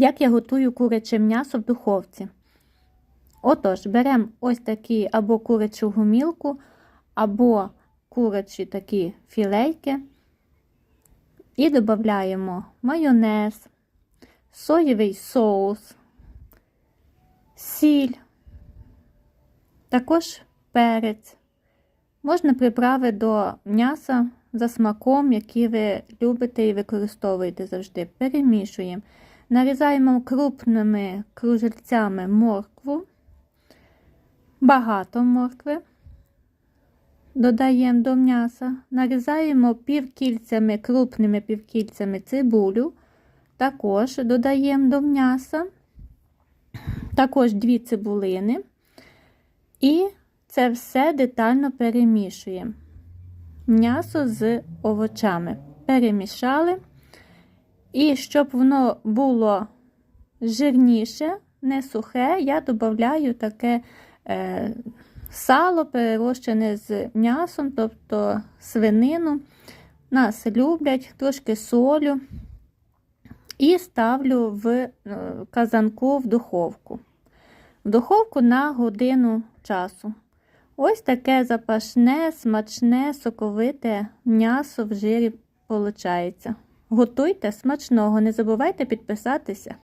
Як я готую куряче м'ясо в духовці? Отож, беремо ось такі або курячу гумілку, або курячі такі філейки і додаємо майонез, соєвий соус, сіль, також перець. Можна приправи до м'яса за смаком, який ви любите і використовуєте завжди. Перемішуємо. Нарізаємо крупними кружельцями моркву, багато моркви. Додаємо до м'яса, нарізаємо півкільцями, крупними півкільцями цибулю, також додаємо до м'яса, також дві цибулини. І це все детально перемішуємо. М'ясо з овочами. Перемішали. І щоб воно було жирніше, не сухе, я додаю таке е, сало перерощене з м'ясом, тобто свинину. Нас люблять, трошки солю. І ставлю в е, казанку в духовку. В духовку на годину часу. Ось таке запашне, смачне, соковите м'ясо в жирі виходить. Готуйте смачного, не забувайте підписатися.